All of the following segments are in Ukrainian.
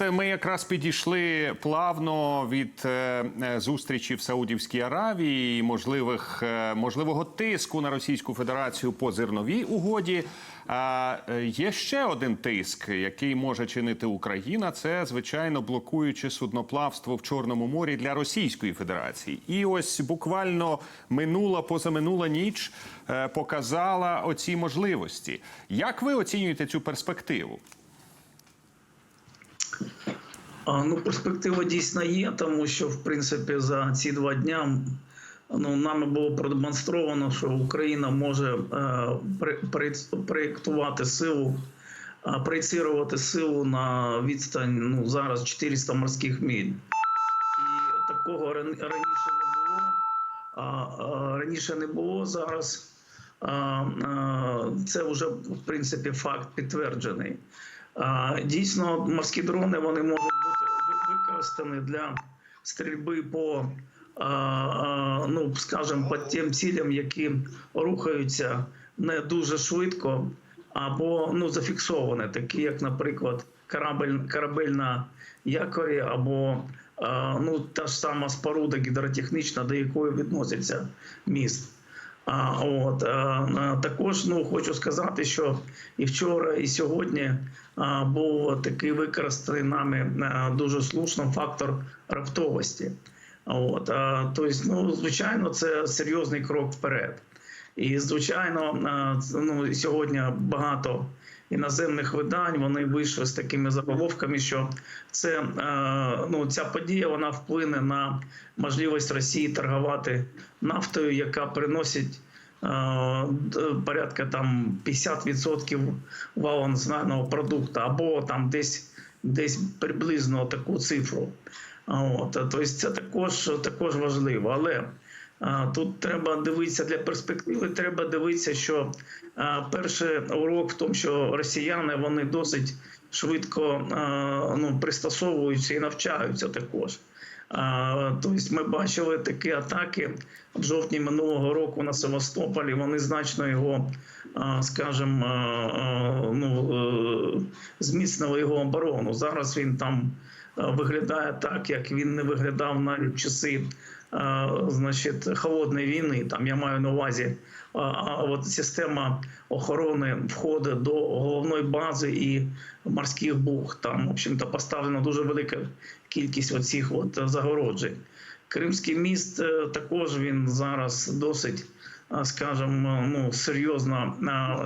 от ми якраз підійшли плавно від е, е, зустрічі в Саудівській Аравії, і можливих е, можливого тиску на Російську Федерацію по зерновій угоді. А е, є ще один тиск, який може чинити Україна. Це звичайно блокуючи судноплавство в Чорному морі для Російської Федерації. І ось буквально минула позаминула ніч е, показала оці можливості. Як ви оцінюєте цю перспективу? Ну, перспектива дійсно є, тому що в принципі за ці два дня ну, нами було продемонстровано, що Україна може е, проєктувати силу, е, проєцирувати силу на відстань ну, зараз 400 морських миль. І такого ран- раніше не було. А, а, раніше не було зараз. А, а, це вже в принципі факт підтверджений. Дійсно, морські дрони вони можуть бути використані для стрільби по, ну скажімо, по тим цілям, які рухаються не дуже швидко, або ну зафіксовані, такі як, наприклад, корабель, корабель на якорі, або ну та ж сама споруда гідротехнічна, до якої відноситься міст. От, а, а, також ну, хочу сказати, що і вчора, і сьогодні був такий використаний нами дуже слушно фактор раптовості. От, тобто, ну, звичайно, це серйозний крок вперед. І, звичайно, ну, сьогодні багато іноземних видань вони вийшли з такими заголовками, що це е, ну ця подія вона вплине на можливість Росії торгувати нафтою, яка приносить. е, Порядка там 50% валового національного продукту, або там десь десь приблизно таку цифру. От, тобто це також, також важливо. Але Тут треба дивитися для перспективи. Треба дивитися, що перший урок в тому, що росіяни вони досить швидко ну, пристосовуються і навчаються також. Тобто ми бачили такі атаки в жовтні минулого року на Севастополі. Вони значно його, скажімо, ну, зміцнили його оборону. Зараз він там виглядає так, як він не виглядав навіть в часи значить, холодної війни. Там я маю на увазі а от система охорони входу до головної бази і морських бухт. Там, в общем-то, поставлена дуже велика кількість оцих от загороджень. Кримський міст е, також він зараз досить, скажімо, ну серйозно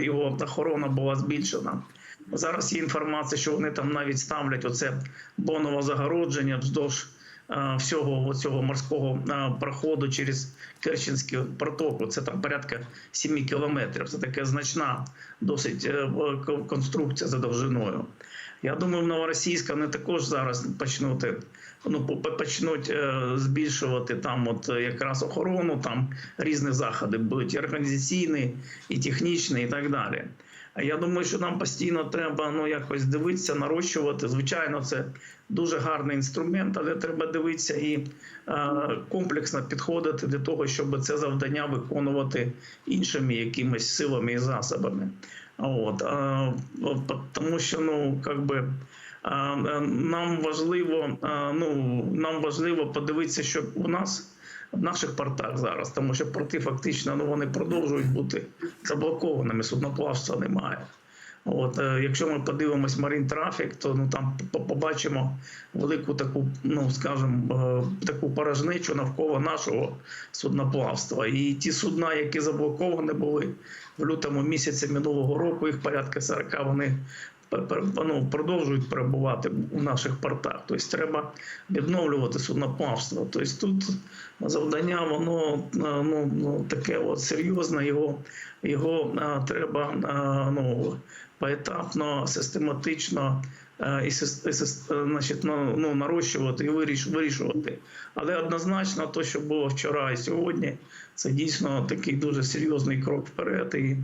його охорона була збільшена. Зараз є інформація, що вони там навіть ставлять оце бонове загородження вздовж е, всього цього морського е, проходу через Керченську протоку. Це там порядка 7 кілометрів. Це така значна досить е, конструкція за довжиною. Я думаю, в Новоросійська вони також зараз почнуть, ну, по- по- почнуть збільшувати там от якраз охорону, там різні заходи будуть і організаційні, і технічні, і так далі. Я думаю, що нам постійно треба ну якось дивитися, нарощувати. Звичайно, це дуже гарний інструмент, але треба дивитися і е, комплексно підходити для того, щоб це завдання виконувати іншими якимись силами і засобами. От е, тому що ну как би. е, Нам важливо, ну нам важливо подивитися, що у нас в наших портах зараз, тому що порти фактично ну вони продовжують бути заблокованими. Судноплавства немає. От, е, якщо ми подивимось Marine Traffic, то ну там побачимо велику таку, ну скажімо, е, таку порожнечу навколо нашого судноплавства. І ті судна, які заблоковані були в лютому місяці минулого року, їх порядка 40, вони ну, продовжують перебувати у наших портах. Тобто треба відновлювати судноплавство. Тобто тут завдання, воно е, ну, ну таке от серйозне, його, його е, треба е, ну, поетапно, систематично і сис- і е, значить, ну, ну, нарощувати і виріш- вирішувати. Але однозначно, то, що було вчора і сьогодні, це дійсно такий дуже серйозний крок вперед. І е,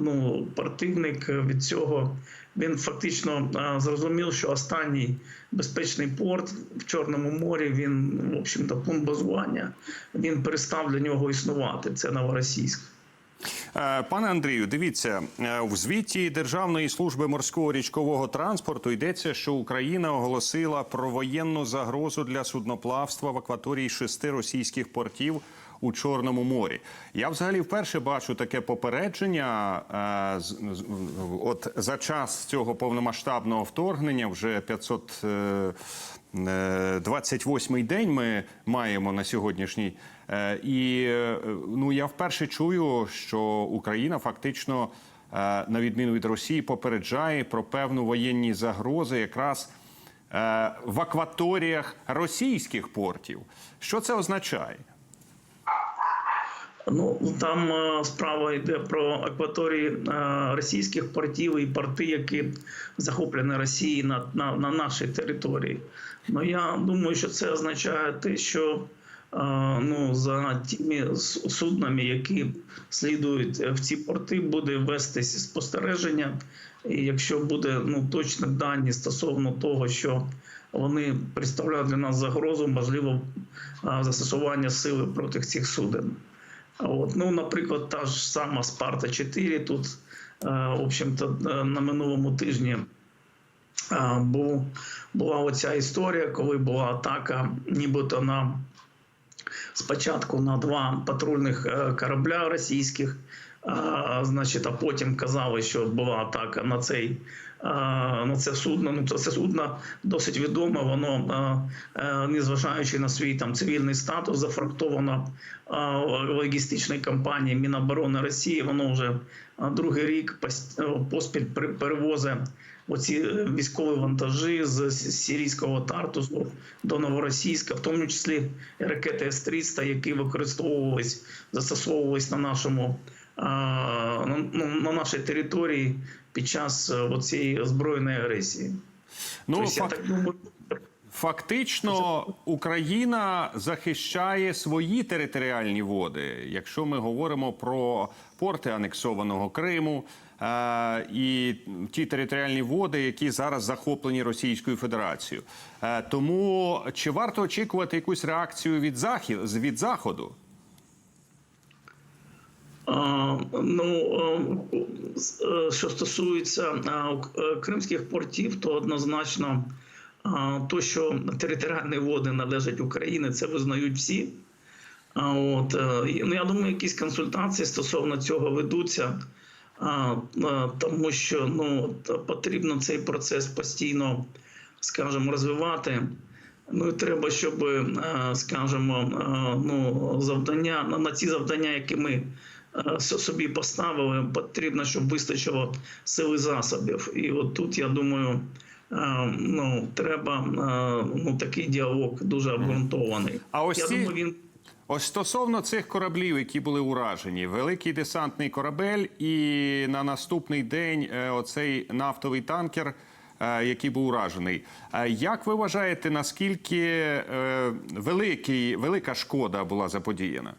ну, противник від цього він фактично е, зрозумів, що останній безпечний порт в Чорному морі він, в общем-то, пункт базування, він перестав для нього існувати. Це новоросійськ. Е, Пане Андрію, дивіться е, в звіті Державної служби морського річкового транспорту йдеться, що Україна оголосила про воєнну загрозу для судноплавства в акваторії шести російських портів у Чорному морі. Я взагалі вперше бачу таке попередження. е, От за час цього повномасштабного вторгнення, вже 500. е, е, 28-й день ми маємо на сьогоднішній. Е, І е, ну я вперше чую, що Україна фактично, е, на відміну від Росії, попереджає про певну воєнні загрози якраз е, в акваторіях російських портів. Що це означає? Ну там е, справа йде про акваторії е, російських портів і порти, які захоплені Росією на, на, на нашій території. Ну я думаю, що це означає те, що е, ну за тими суднами, які слідують в ці порти, буде вестися спостереження. І якщо буде ну точні дані стосовно того, що вони представляють для нас загрозу, можливо, застосування сили проти цих суден. От, ну, наприклад, та ж сама Спарта 4 тут, е, в общем-то, е, на минулому тижні е, був, була оця історія, коли була атака, нібито на спочатку на два патрульних корабля російських. Значить, а потім казали, що була атака на цей на це судно. Ну це судно досить відоме. Воно, а, незважаючи на свій там цивільний статус, зафрактовано в компанії Міноборони Росії. Воно вже другий рік поспіль перевозить оці е, військові вантажі з сирійського Тартусу до Новоросійська, в тому числі ракети С-300, які використовувались, застосовувались на нашому на, нашій території під час е, цієї збройної агресії. Ну тобто, я фак- так думаю, Фактично, Україна захищає свої територіальні води. Якщо ми говоримо про порти анексованого Криму е, і ті територіальні води, які зараз захоплені Російською Федерацією. Е, тому чи варто очікувати якусь реакцію від захід від заходу? Ну е, що стосується е, кримських портів, то однозначно то, що територіальні води належать Україні, це визнають всі. От е, ну я думаю, якісь консультації стосовно цього ведуться, тому що ну потрібно цей процес постійно, скажімо, розвивати. Ну і треба, щоб, скажімо, ну завдання на, ці завдання, які ми собі поставили, потрібно, щоб вистачило сили засобів. І от тут я думаю. е, Ну, треба е, ну такий діалог дуже обґрунтований. А ось я ці- думаю, він Ось стосовно цих кораблів, які були уражені, великий десантний корабель, і на наступний день е, оцей нафтовий танкер, е, який був уражений. Е, Як ви вважаєте, наскільки е, великий, велика шкода була заподіяна?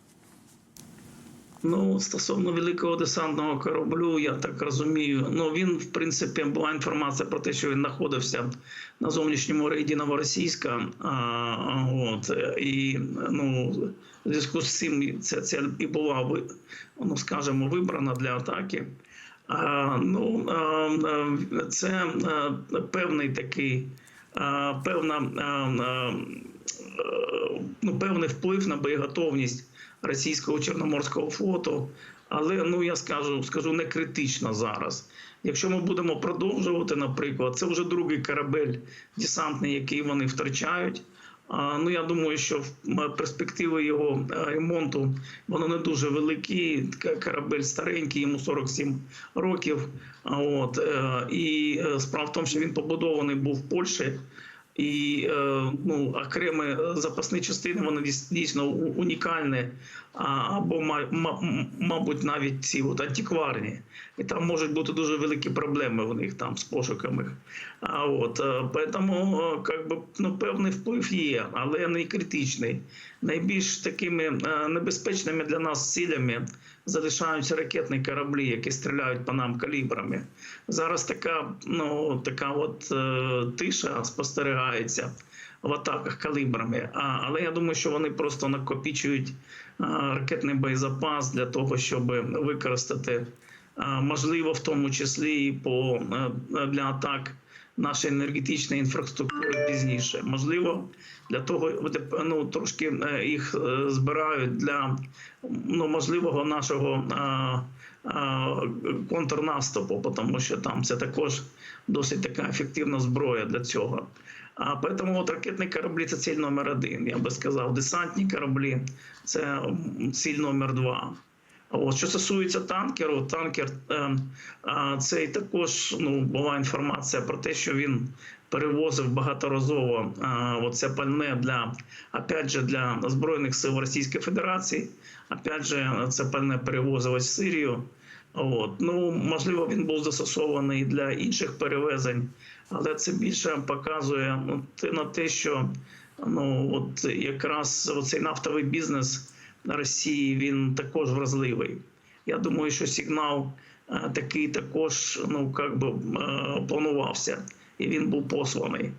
Ну, стосовно великого десантного кораблю, я так розумію. Ну він, в принципі, була інформація про те, що він знаходився на зовнішньому рейді Новоросійська. А, от і ну, в зв'язку з цим це, це і була ну, скажімо, вибрана для атаки. А, ну, а, це певний такий, а, певна, а, ну, певний вплив на боєготовність російського чорноморського флоту. Але ну я скажу, скажу не критично зараз. Якщо ми будемо продовжувати, наприклад, це вже другий корабель десантний, який вони втрачають. Ну я думаю, що перспективи його е, ремонту воно не дуже великі. Корабель старенький, йому 47 років. От е, і е, справа в тому, що він побудований був в Польщі. І е, ну, окремі запасні частини вони дійсно унікальні, або мабуть навіть ці от антикварні. І там можуть бути дуже великі проблеми у них там з пошуками. А от е, поэтому, е, как би, ну, певний вплив є, але не критичний. Найбільш такими е, небезпечними для нас цілями залишаються ракетні кораблі, які стріляють по нам калібрами. Зараз така, ну, така от е, тиша спостерігається в атаках калібрами. А, але я думаю, що вони просто накопичують а, ракетний боєзапас для того, щоб використати, а, можливо, в тому числі і по, е, для атак нашої енергетичної інфраструктури пізніше. Можливо, для того ну, трошки е, їх е, збирають для ну, можливого нашого а, контрнаступу, тому що там це також досить така ефективна зброя для цього. А поэтому от ракетні кораблі це ціль номер один. Я би сказав, десантні кораблі це ціль номер два. От що стосується танкеру, танкер е, е, цей також ну була інформація про те, що він перевозив багаторазово е, оце пальне для опять же для збройних сил Російської Федерації. Опять же, це пальне перевозилось в Сирію. От ну можливо, він був застосований для інших перевезень, але це більше показує ну, на те, що ну от якраз цей нафтовий бізнес Росії він також вразливий. Я думаю, що сигнал е, такий також ну як би е, планувався, і він був посланий.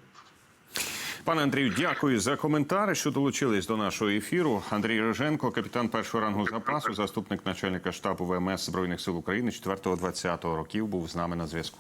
Пане Андрію, дякую за коментари, що долучились до нашого ефіру. Андрій Роженко, капітан першого рангу запасу, заступник начальника штабу ВМС Збройних сил України 4-20 років, був з нами на зв'язку.